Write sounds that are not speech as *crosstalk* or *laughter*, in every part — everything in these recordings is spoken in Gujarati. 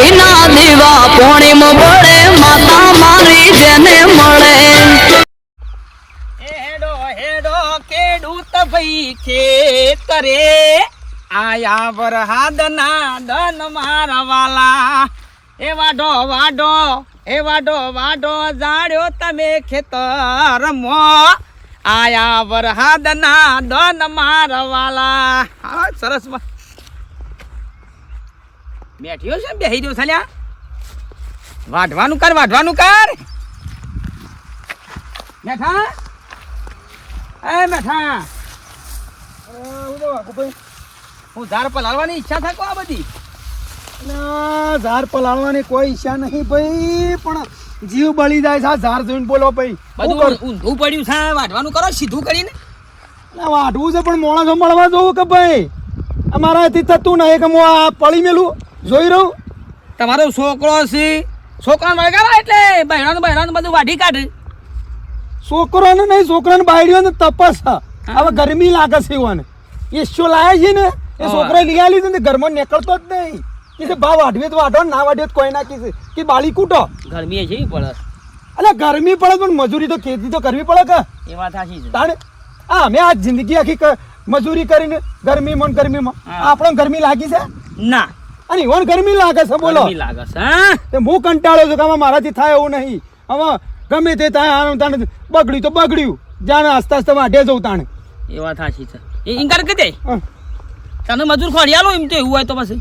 ઘીના દીવા પોણીમ બળે માતા મારી જેને મળે. હેડો હેડો, ખેડૂત ભાઈ ખેતરે. આયા વરહાદના દન મારા વાલા. એ વાડો વાડો એ વાડો વાડો જાડ્યો તમે ખેતરમો. આયા વરહાદના દન મારા વાલા. હા, સરસ બેઠ્યો છે બેહી રહ્યો છે વાઢવાનું કર વાઢવાનું કર. મેઠા? એ મેઠા. હું ઝાડ પલાળવાની ઈચ્છા થાય કો આ બધી? ના, ઝાડ પલાળવાની કોઈ ઈચ્છા નહીં ભાઈ પણ જીવ બળી જાય છે આ ઝાડ જોઈને બોલો ભાઈ. બધું ઊંધું પડ્યું છે વાઢવાનું કરો સીધું કરીને. ના, વાઢવું છે પણ મોણસો મળવા જોવું કે ભાઈ? અમારાથી થતું નહીં કે હું આ પડી મેલું. જોઈ રહું? તમારો છોકરો છે. છોકરા વળગાડો એટલે? બહેરાનું બહેરાનું બધું વાઢી કાઢે. છોકરોને નહીં છોકરાને ને તપસ હવે ગરમી લાગે છે એવાને એ શું લાયા છે ને? એ છોકરા લઈ આલી ને ઘરમાં નીકળતો જ નહીં. કે ભાવ વાઢવીએ તો વાઢો ના વાઢ્યો તો કોઈ ના કીધે કે બાળી કૂટો. ગરમી છે પડે. અલે ગરમી પડે પણ મજૂરી તો ખેતી તો કરવી પડે કે? એ વાત સાચી છે. તાણે આ અમે આ જિંદગી આખી મજૂરી કરીને ગરમીમાં ગરમીમાં. આપણને ગરમી લાગી છે? ના. અને ઈવન ગરમી લાગે છે બોલો. ગરમી લાગે છે હા? તે હું કંટાળ્યો છું કે આમાં મારાથી થાય એવું નહીં. હવે ગમે તે થાય આનું તાને બગડ્યું તો બગડ્યું. જાણે આસ્તે આસ્તે વાઢે જવું તાણે. એ વાત સાચી છે. એ ઇન્કાર કરી દે. તને મજૂર ખોડિયાલો એમ તો એવું હોય તો પછી.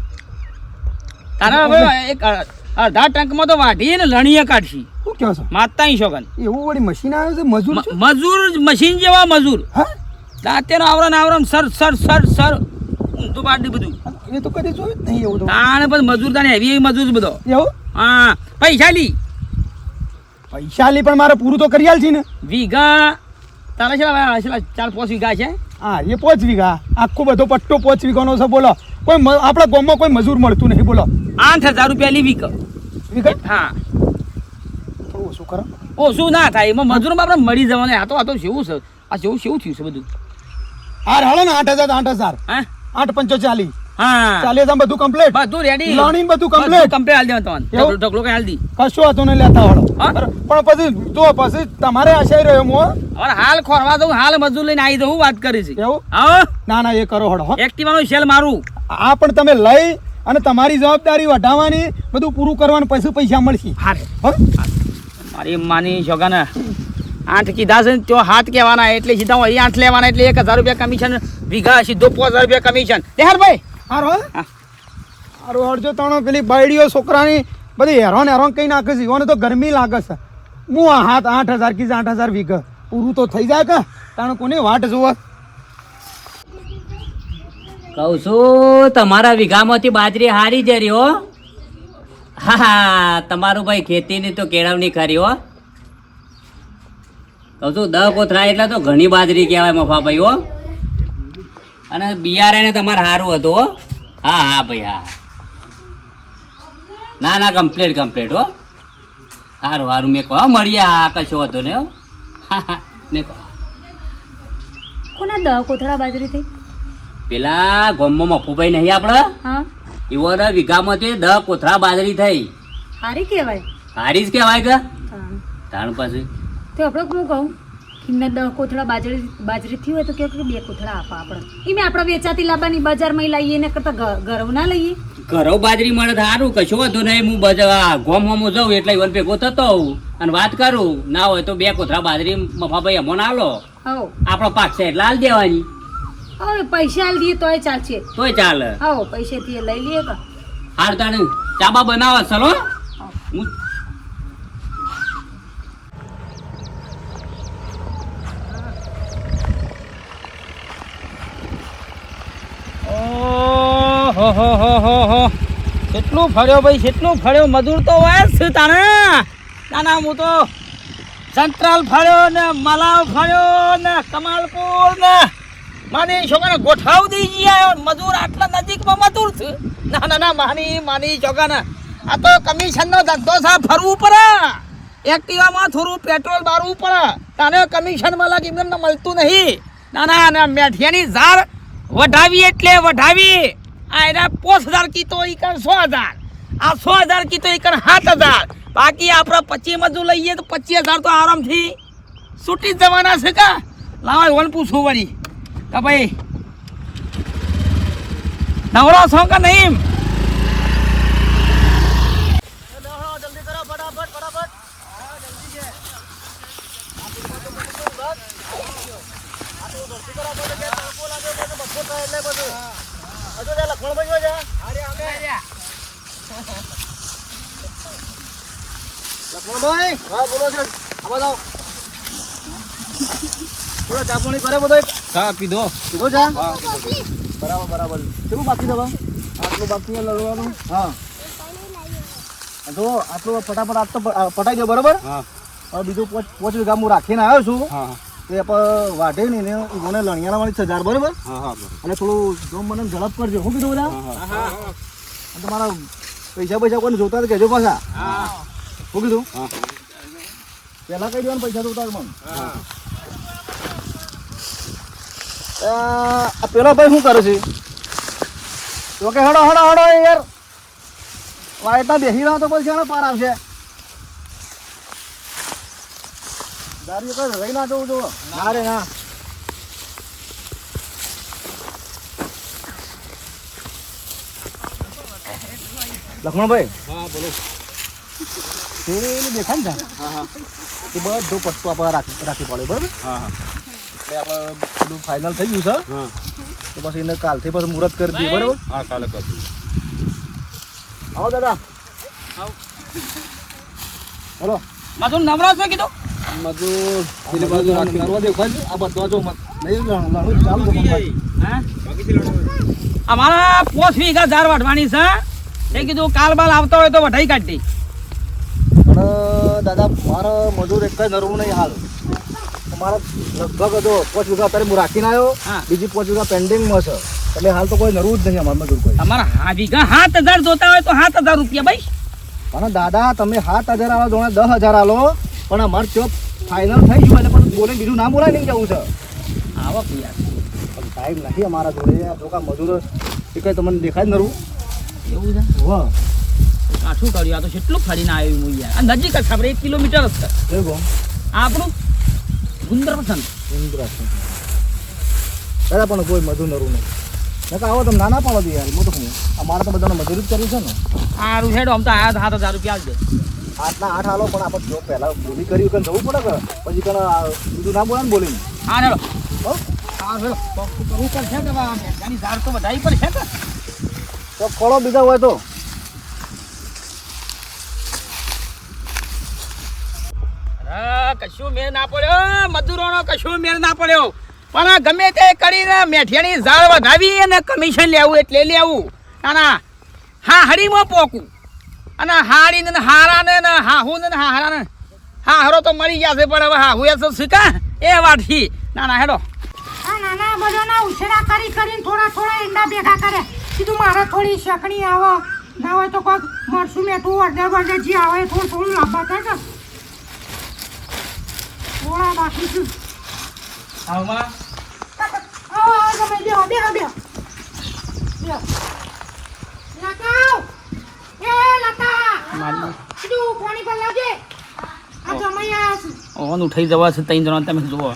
તારે હવે એક અડધા ટંકમાં તો વાઢી ને લણીએ કાઢશી. શું કહો છો? માતા શોગન. એવું વળી મશીન આવે છે મજૂર મજૂર મશીન જેવા મજૂર. હા? દાંતેનો આવરણ આવરણ સર સર સર સર. ઊંધું પાડી બધું. એ તો કદી જોયું જ નહીં એવું તો. તાણે પણ મજૂર તાણે હેવી મજૂર બધો. એવું? હા પૈસા લી. પૈસા લી પણ મારે પૂરું તો કરી આલ છે ને. વીઘા તારા છે હવે છેલ્લા ચાર પાંચ વીઘા છે? હા એ પાંચ વીઘા. આખો બધો પટ્ટો પોચ વીઘાનો છે બોલો. કોઈ આપણા ગામમાં કોઈ મજૂર મળતું નહીં બોલો. આઠ હજાર રૂપિયા લી વીઘ. વીઘા? હા. ઓછું કરો? ઓછું ના થાય? એમાં મજૂરમાં આપણે મળી જવાનું. આ તો આ તો કેવું છે. આ જેવું કેવું થયું છે બધું. હાર હાલો ને આઠ હજાર આઠ હજાર. હા? આઠ પંચો હા. હજાર બધું કમ્પ્લીટ બધું રેડી લોણી બધું complete? કમ્પ્લીટ હાલ દેવા તમારે એવું? ઢગલો ઢગલો કઈ હાલ દી કશું હતું નહીં લેતા વાળો પણ પછી જો પછી તમારે આશાઈ રહ્યો હું. હો. હાલ ખોરવા દઉં હાલ મજૂર લઈને આવી દઉં વાત કરી છે. એવું? હા? ના ના એ કરો હડો હો. એક્ટિવાનો સેલ મારું. આ પણ તમે લઈ અને તમારી જવાબદારી વઢાવવાની બધું પૂરું કરવાનું પછી પૈસા મળશે. હારે. મારી માની શોગાને આઠ કીધા છે ને તો હાથ કહેવાના એટલે સીધા હું અહીં આઠ લેવાના એટલે એક હજાર રૂપિયા કમિશન વીઘા સીધો પાંચ હજાર રૂપિયા કમિશન લે હાર ભાઈ. હારો. હો? હા. હારો હરજો તણો પેલી બાયડીઓ છોકરાની બધી હેરાન હેરાન કઈ નાખે છે? તો ગરમી લાગે છે. હું આ હાથ આઠ હજાર કીધે આઠ હજાર વીઘા. પૂરું તો થઈ જાય કે? તાણે કોને વાટ જોવા? કહું છું તમારા વીઘામાંથી બાજરી હારી જ રહ્યો હો. હા હા તમારું ભાઈ ખેતીની તો કેળવણી કરી હો. કહું છું દહ કોથળા એટલે તો ઘણી બાજરી કહેવાય મફાભાઈ હો. અને બિયારણ તમારે સારું હતું હો. હા હા ભાઈ હા ના ના કમ્પ્લીટ કમ્પ્લીટ હો. સારું સારું મેં કહો મળીએ હા કશો હતો ને હો. હા ને કહો. કોના દહ કોથળા બાજરી થઈ? પેલા ગોમમાં મફુભાઈ નહીં આપણે હા. ઈવોના વીઘામાંથી દહ કોથળા બાજરી થઈ. સારી કહેવાય. હારી જ કહેવાય કે. તાણ પછી. તો આપણે શું કહું? મેં દહ કોથળા બાજરી બાજરી થયું હોય તો કે બે કોથળા આપો આપણે. મેં આપણે વેચાતી લાવવાની બજારમાં લઈએ ને કરતા ઘરવ ના લઈએ. ઘરો બાજરી મળે તો સારું કશું વાંધો નહીં. હું બજાર ગોમ હોમ જાઉં એટલે વન ભેગો થતો હોઉં. અને વાત કરું ના હોય તો બે કોથળા બાજરી મફાભાઈ અમો ના લો આપણો પાક છે એટલે હાલ દેવાની. હવે પૈસા આલી દઈએ તોય ચાલશે. તોય ચાલે. હો પૈસેથી થી લઈ લઈએ હાર તાણે ચાબા બનાવો ચલો. હું ઓહો, હો હો હો. કેટલું ફર્યો ભાઈ, કેટલું ફર્યો મજૂર તો હોય છે તાણે ના ના, હું તો સંતરાલ ફર્યો ને મલાવ ફર્યો ને કમાલપુર ને. માની છોકરાને ગોઠાવ દઈ ગયા મજૂર આટલા નજીકમાં મજૂર છે. ના ના ના માની માની છોકરાને. આ તો કમિશનનો ધંધો છે ફરવું પડે. એક્ટિવામાં થોડું પેટ્રોલ બારવું પડે. તાને કમિશન મળે કે એમને મળતું નહીં. ના ના મેઠિયાની ઝાર વઢાવી એટલે વઢાવી. આ એના પોસ હજાર કીતો એ કર સો હજાર. આ સો હજાર કીધો એક સાત હજાર. બાકી આપણે પચીસ મજૂર લઈએ તો પચીસ હજાર તો આરામથી છૂટી જ જવાના છે કા? લાવે વન પૂછું વળી કે ભાઈ, નવરો છો કે નહીં? હા બોલો છે. આવા. જાઓ બોલો ચા પાણી કરે બધો ચા પીધો. પીધો ચા? બરાબર બરાબર. કેટલું બાકી હવે? આટલું બાકી લડવાનું? હા. જો આટલું ફટાફટ આજ તો પટાઈ દો બરાબર? હા. હવે બીજું પોચ પોચ વીઘા હું રાખીને આવ્યો છું. હા. તે આપણે વાઢે ને મને લણિયાના વાળી હજાર બરાબર? હા હા અને થોડું જો મને ઝડપ કરજો શું કીધું બધા? અને તમારા પૈસા પૈસા કોઈને જોતા તો કહેજો પાછા. શું કીધું? પહેલા કહી દેવાનું પૈસા જોતા મને. અ, પેલો ભાઈ શું કરે છે? તો કે હડો હડો હડો યાર. વાયતા બેસી રહ્યો તો પછી પાર આવશે. દારૂ કઈ રહી ના જવું જો. ના રે ના. હા બોલો. પેલું દેખાય ને હા હા. એ બધું વસ્તુ આપણે રાખી રાખી પડે બરાબર? હા હા. એટલે આપણે બધું ફાઇનલ થઈ ગયું છે. હા. તો પછી એને કાલથી પછી મુહૂર્ત કરી દઈએ બરાબર? હા કાલે કરશું આવો દાદા. હલો. મજૂર નવરો છે કીધું? મજૂર પેલી બાજુ રાખી દે. આ બધા જો મત નહીં લણું લણું ચાલુ છે હા? અમારા પોસ વીઘા ઝાર વાઢવાની છે એ કીધું કાલ બાલ આવતો હોય તો વઢાઈ કાઢી પણ દાદા મારો મજૂર એક જ નરવું નહીં હાલ. મારા લગભગ જો પોચ વીઘા અત્યારે હું રાખીને આવ્યો. હા. બીજી પોચ વીઘા પેન્ડિંગમાં છે. એટલે હાલ તો કોઈ જરૂર જ નહીં અમારે મજૂર કોઈ. તમારા હા વીઘા સાત હજાર જોતા હોય તો સાત હજાર રૂપિયા ભાઈ. પણ દાદા તમે સાત હજાર આવો જોણે દસ હજાર આલો. પણ અમારે ચોપ ફાઇનલ થઈ ગયું એટલે પણ બોલે બીજું ના બોલાય નહીં જવું છે. આવક યાર. પણ ટાઈમ નથી અમારા જોડે લોકો મજૂર એ કઈ તમને દેખાય નરું. એવું છે? વાહ આ શું કર્યું? આ તો કેટલું ફરીને આવ્યું હું યાર. આ નજીક જ ખબર એક કિલોમીટર જ છે. આપણું ગુંદર પસંદ દાદા પણ કોઈ મજૂર નરું નહીં. નકા આવો તમે નાના પાડો યાર. હું તો હું અમારે તો બધાને મજૂરી જ કરવી છે ને. સારું છે આમ તો આયા સાત હજાર રૂપિયા આવજે આઠના આઠ આલો પણ આપણે જો પહેલા બોલી કર્યું કે જવું પડે કે પછી કણ બીજું ના બોલે ને બોલીને. હા હેલો. કરવું પડશે કે ત્યાંની ઝાડ તો વધારી પડશે કે તો ખોળો બીજા હોય તો. કશું મેળ ના પડ્યો. મજૂરોનો કશું મેળ ના પડ્યો. પણ ગમે તે કરીને મેઠિયાની ઝાડ વધાવી અને કમિશન લેવું એટલે લેવું. ના ના. હા હરીમાં પોકું. અને હાડીને ને હારાને ને હાહુ ને હારાને હા હારો તો મળી ગયા છે પણ હવે હાહુ એ તો શીખા. એ વાટથી ના ના હેડો. આ નાના બધાના ઉછેરા કરી કરીને થોડા થોડા ઈંડા ભેગા કરે. કીધું મારે થોડી શકણી આવો. ના હોય તો કોઈક મરસું મેઠું અડધા બધે જે આવે થોડું થોડું લાંબા થાય કે થોડા બાકી છું. હામાં આવો આવો તમે બે બે બે બે લતા કીધું પાણી પર લાવજે. આ જમાઈ આવ્યા છે ઓન ઉઠાઈ જવા છે ત્રણ જણા તમે જુઓ.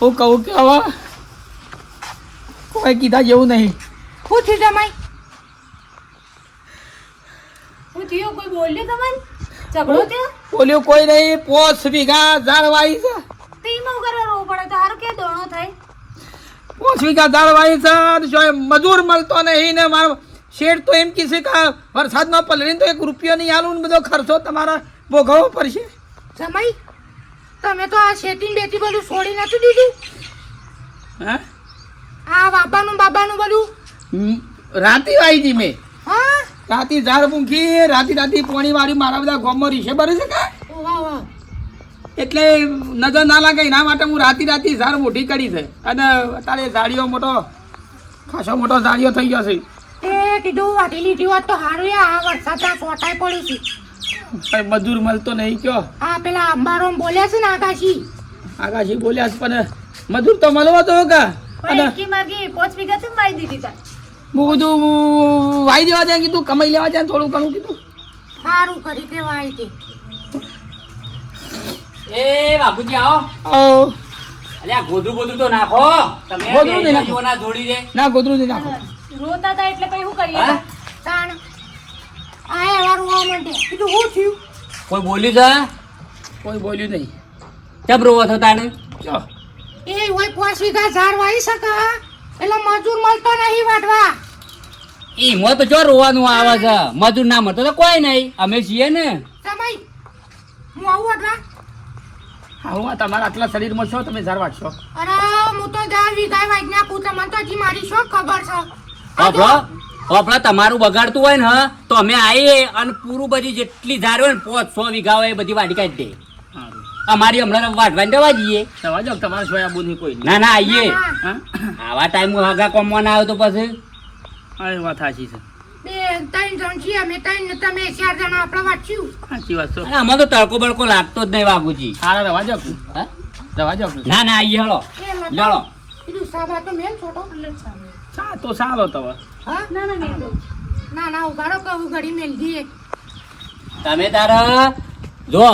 હું કહું કે હવે કોઈ કીધા જેવું નહીં. શું થયું જમાઈ શું થયું કોઈ બોલ્યું તમને? ઝઘડો થયો? બોલ્યું કોઈ નહીં પોસ વીઘા ઝાડવાઈ છે. તો એમાં કરવા રોવું પડે તો હારું કે દોણો થાય? પોસ વીઘા ઝાડ વાઈ છે જો મજૂર મળતો નહીં ને મારો શેઠ તો એમ કહેશે કે વરસાદમાં પલળીને તો એક રૂપિયો નહીં આલું ને બધો ખર્ચો તમારે ભોગવવો પડશે. જમાઈ તમે તો આ શેઠી બેટી બધું છોડી નથી દીધું? હા? આ બાબાનું બાબાનું બધું રાતી વાઈ જી મેં. હા? રાતી ઝાડ મૂકી રાતી રાતી પોણી વાળી મારા બધા ગામમાં રીશે ભરે છે કે? એટલે નજર ના લાગે એના માટે હું રાતી રાતી ઝાડ મોટી કરી છે. અને અત્યારે ઝાડીઓ મોટો ખાસો મોટો ઝાડીઓ થઈ ગયો છે. એ કીધું વાટી લીધી હોત તો સારું આ વરસાદના સોટાઈ પડી છે. મજૂર મળતો નહીં કયો. આ પેલા અંબારો બોલ્યા છે ને આકાશી. આકાશી બોલ્યા છે પણ મજૂર તો મળવો તો કે? અને માર્ગી પાંચ વીઘા થી મારી દીધી. તાર હું બધું વાઈ દેવા જાય કીધું કમાઈ લેવા જાય થોડું ઘણું કીધું. સારું કરી કેવાય દે. એ બાપુજી આવો. આવો. અલ્યા ગોદરું બોદરું તો નાખો. તમે ગોદરું નહીં નાખો. ના જોડી દે. ના ગોદરું નહીં નાખો. રોતા હતા એટલે પછી શું કરીએ? હા? તાણ આ એવા રોવા માંડે. કીધું શું થયું? કોઈ બોલ્યું છે? કોઈ બોલ્યું નહીં. કેમ રોવો છો તાને ચો એ હોય પોસ વીઘા ઝાડ વાવી શકે એટલે મજૂર મળતો નહીં વાટવા. એમાં તો જો રોવાનું આવે છે. મજૂર ના મળતો તો કોઈ નહીં. અમે છીએ ને. સમય હું આવું વાટવા હું તમારા આટલા શરીરમાં છો તમે ઝાર વાટશો અરે હું તો વીઘા વાઈ નાખું તમને તો હજી મારી શું ખબર છે? હોભળો તમારું બગાડતું હોય ને તો અમે આવીએ અને પૂરું બધી જેટલી ઝાડ હોય ને પોચ સો વીઘા હોય એ બધી વાટી કાઢી દે. અમારી હમણાં વાટવાની દેવા જઈએ. તમારે જો તમારા સોયા કોઈ ના ના આવીએ આવા ટાઈમ હગા કોમવાના આવ્યો તો પછી. હા એ વાત સાચી છે. બે ત્રણ જણ છીએ અમે ત્રણ તમે ચાર જણા આપણે વાંચ્યું સાચી વાત છે. અને આમાં તો તડકો બળકો લાગતો જ નહીં બાબુજી હારા રવા જો હા? રવા જો ના ના આઈ હળો. જળો તો મેલ છોટો. સા તો સારો તો હા? ના ના ના ના ઉગાડો કહું ઘડી મેલ દઈએ. તમે તારા જો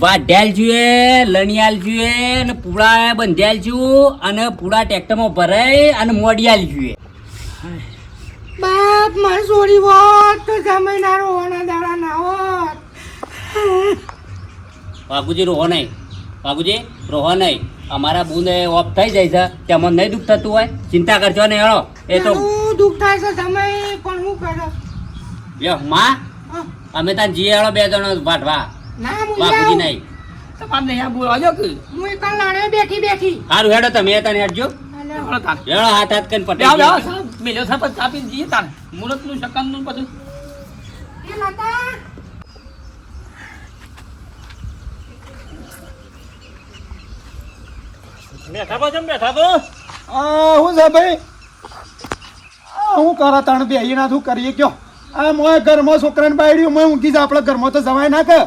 વાઢ્યાલ જોઈએ લણિયાલ જોઈએ અને પૂળા બંધ્યાલ છું અને પૂળા ટ્રેક્ટરમાં ભરાય અને મોડિયાલ જોઈએ બાપ મારી સોરી હોત તો જમીના રોવાના દાડા ના હોત. બાપુજી રોહો નહીં. બાપુજી રોહો નહીં. અમારા બુંદ ઓફ થઈ જાય છે. તેમાં નહીં દુઃખ થતું હોય. ચિંતા કરજો ને હેળો. એ તો દુઃખ થાય છે સમય પણ હું કરો? લ્યો માં અમે તાર જીએ હેળો બે જણો વાટવા બાપુજી નહીં. તમારે નહીં આ બોલવા જાઓ કે. હું એક લાણે બેઠી બેઠી. સારું હેડો તમે તને હેડજો. હેડો હાથ હાથ કરીને જાઓ, પટાઈ જાઓ, દઈએ. સાહેબ. મેલ્યો સાહેબનું આપીને જઈએ તાર બેઠા શકનનું જમ બેઠા લતા આ હું છે ભાઈ? આ હું કરા તણ બે ના શું કરીએ કયો? આ મોય ઘરમાં છોકરાને બાયડ્યું મોય ઊંઘી જ આપણે ઘરમાં તો જવાય ના કે.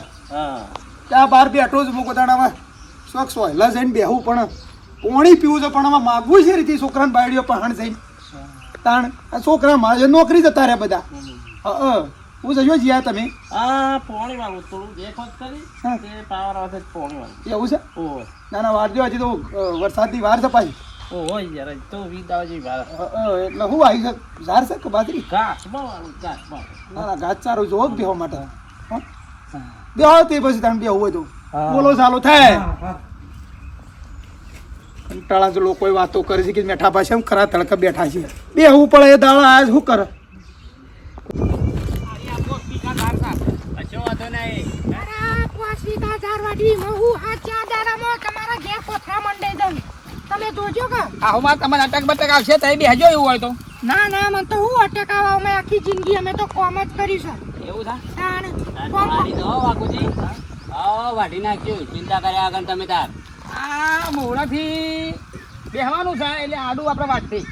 ત્યાં બહાર બેઠો જ મૂકો તાણ શોખ સોયલા જઈને બેહું પણ. પોણી પીવું છે પણ આમાં માગવું છે રીતે છોકરાને બાયડ્યો પહાણ જઈને. તાણ આ છોકરા મારે નોકરી જતા રહ્યા બધા. હ હું. જજો જ્યાં તમે? આ પોણી વાળું. થોડું દેખો કરી તે પાવર આવશે પોણી વાળું. એવું છે? ઓહો. ના ના વારજો હજી તો વરસાદની વાર છે પાછી. ઓહો યાર તો વીજ આવે વાર. એટલે હું આવી છે ઝાર છે કે બાજરી? ઘાસ વાળું ઘાસ વાળું. ના ના ઘાસ ચારું જોવો દેવા માટે? બેહો તે પછી તમે બેહવું હોય તો. બોલો ચાલો થાય. કંટાળા જ લોકોએ વાતો કરે છે કે મેઠા પાસે એમ ખરા તડકા બેઠા છે. બેહવું પડે એ દાળ આયા શું કરે? હું તમે જોજો કે. આમાં તમારે અટક બટક આવશે તો બેહજો એવું હોય તો. ના ના મને તો હું અટક આવા અમે આખી જિંદગી અમે તો કોમ જ કરીશું એવું થાય કોમ હો, હા વાઢી નાખ્યું. ચિંતા કર્યા આગળ તમે તાર. આ મોડાથી બેહવાનું છે એટલે આડું આપણે વાટતી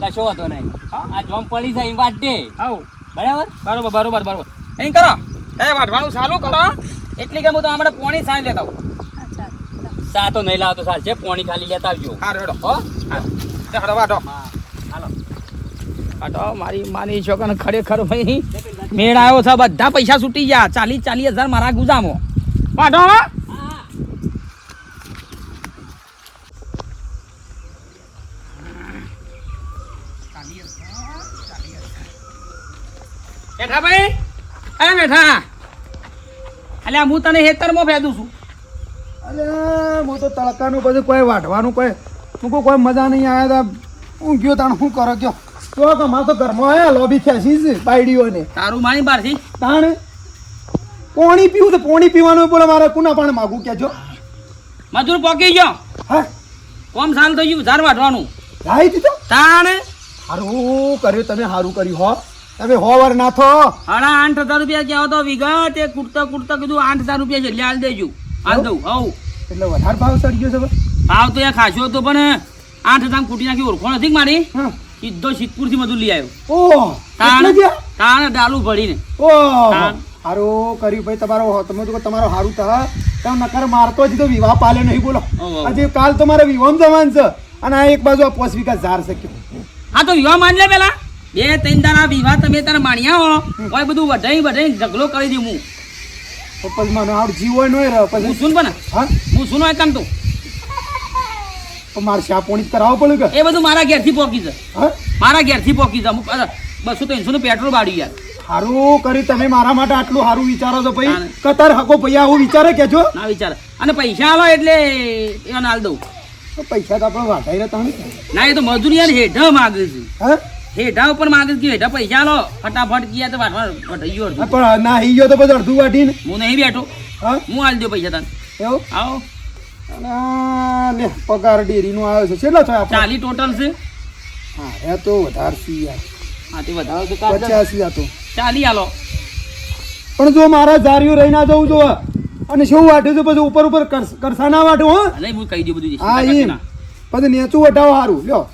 કશો હતો નહીં? આ જોમ પડી જાય એ વાઢ દે આવું બરાબર? બરોબર બરોબર બરોબર. અહીં કરો. એ વાટવાનું ચાલુ કરો. એટલી કે હું તો હમણાં પોણી સાંજ લેતા આવું. સાતો નહીં લાવતો સાચે પોણી ખાલી લેતા આવજો. હા રેડો. હો? હા. વાટો હા હાલો. વાટો મારી માની છોકરાને ખરેખર ભાઈ મેળ આવ્યો છે બધા પૈસા છૂટી ગયા. ચાલીસ ચાલીસ હજાર મારા ગુજામો. વાટો હો બેઠા ભાઈ? અરે બેઠા. અલ્યા હું તને હેતરમાં ફેદું છું. અરે હું તો તડકાનું પછી કોઈ વાઢવાનું કોઈ હું કહું કોઈ મજા નહીં આવ્યા તા હું ગયો તાણ શું કરો ગયો. તો કે મારે તો ઘરમાં આવ્યા લોબી ખેંચી છે બાયડીઓને. તારું માની બારથી? તાણ? પોણી પીવું તો પોણી પીવાનું બોલે મારે કુના પણ માગું કેજો મજૂર પોકી ગયો? હા. કોમ સાલ થઈ ગયું? ઝાર વાટવાનું ભાઈ દીધો? તાણ? સારું કર્યું તમે સારું કર્યું હો. તમે હો વાર નાથો. હાડા આઠ હજાર રૂપિયા કહેવો તો વિગત એ કુર્તા કુર્તા કીધું આઠ હજાર રૂપિયા છે હાલ દેજો. હાલ દઉં હવ એટલે વધારે ભાવ ચડી ગયો છે ભાવ તો એ ખાસો હતો પણ આઠ હજાર કુટી નાખી ઓળખો નથી મારી? હા. સીધો સિદ્ધપુરથી બધું લઈ આવ્યો. ઓ તાણ ડાલું ભરીને. સારું હારું કર્યું ભાઈ તમારો તમે તો તમારો હારું થા તમે નકર મારતો જ તો વિવાહ પાલે નહીં બોલો. આજે કાલ તો મારે વિવાહ જવાનું છે. અને આ એક બાજુ આ પોસ વિકાસ ઝાર શક્યો હા તો વિવાહ માન લે પેલા. બે ત્રણ દાડા વિવાહ તમે તારા માણ્યા હો. ઓય બધું વઢાઈ વઢાઈ ઝઘડો કરી દઉં હું. પછી મને હારું જીવ હોય નહીં હું સુન પણ? હા? હું સુનો કામ તો? મારે શા પોણી કરાવવો પડે કે? એ બધું મારા ઘેરથી પોકી છે. હા? મારા ઘેરથી પોકી છે. બસો ત્રણસો નું પેટ્રોલ બાળ્યું યાર. સારું કરી તમે મારા માટે આટલું સારું વિચારો છો ભાઈ. કતાર હકો ભાઈ આવું વિચારે કેજો ના વિચાર. અને પૈસા આલો એટલે એને હાલ દઉં. તો પૈસા તો આપણે વાટાઈ રહેતા ના. એ તો મજૂરી યાર હેઠા માગે છે. હા? હેઠા ઉપર માગે છે હેઠા પૈસા લો. ફટાફટ ગયા તો વાટવા વટાઈ ગયો અડધું. પણ ના હઈ ગયો તો બધું અડધું વાટીને હું નહીં બેઠો. હા? હું હાલ દો પૈસા તને. એવું? આવો. અને પગાર ડેરીનો આવ્યો છે. કેટલો થયો ચાલી ટોટલ છે. હા એ તો વધારે છે યાર. હા તે વધારો તો. પચાસી આ તો. ચાલી આલો. પણ જો મારા ધાર્યું રહી ના જવું જો અને શું વાટ્યું છે પછી ઉપર ઉપર કરસ- કરસા ના વાટું હો? અને હું કહી દઉં બધું હા એમ પછી નેચું વટાવો સારું લ્યો.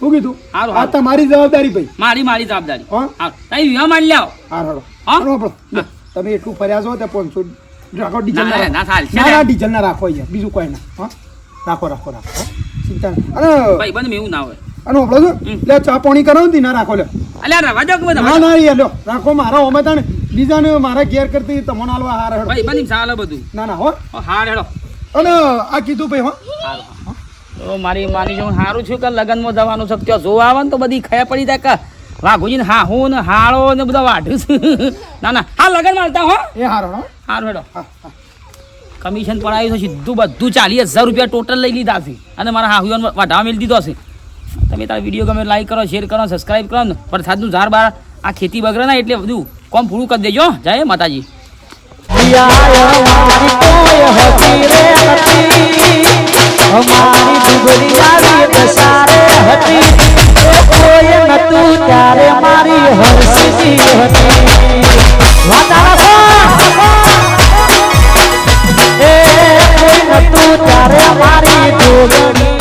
શું કીધું? હારું, આ. તમારી જવાબદારી ભાઈ. મારી મારી જવાબદારી. હા. હા. તારી વિવાહ માની લાવો હાર હારો. હા? તમે એટલું ફર્યા છો તે પાંચસો રાખો ડીઝલ ના, ના ના. ડીઝલ ના રાખો અહીંયા. બીજું કોઈ ના. હા? રાખો રાખો રાખો. ચિંતા અરે ભાઈ બંધ એવું ના હોય. અને ઓપડો છો? લે ચા પાણી કરો ને ના રાખો લે. અલ્યા રવા દો કે બધા ના ના લ્યો. રાખો મારા ઓમે તાણે. બીજાને મારા ઘેર કરતી તમને હાલવા હાર હેડો. ભાઈ બની ચાલે બધું. ના ના હો. હાર હેડો. અને આ કીધું ભાઈ હો. તો મારી માની જો સારું છું કે લગનમાં જવાનું છે? ત્યાં જોવા આવે ને તો બધી ખયા પડી જાય કે વાઘુજી ને હાહુ ને હાળો ને બધા વાઢું *laughs* ના ના. હા લગન માલતા હો? એ હારો હો. સારું હેડો. હા હા. કમિશન પડાયું છે સીધું બધું ચાલી હજાર રૂપિયા ટોટલ લઈ લીધા છે. અને મારા હાહુઓને વાઢાવા મેળ દીધો છે. તમે તારા વીડિયો ગમે લાઈક કરો શેર કરો સબસ્ક્રાઈબ કરો ને. વરસાદનું ઝાર બાર આ ખેતી બગડે ના એટલે બધું कौन फुरू कर दे? जो जाए माता जी तू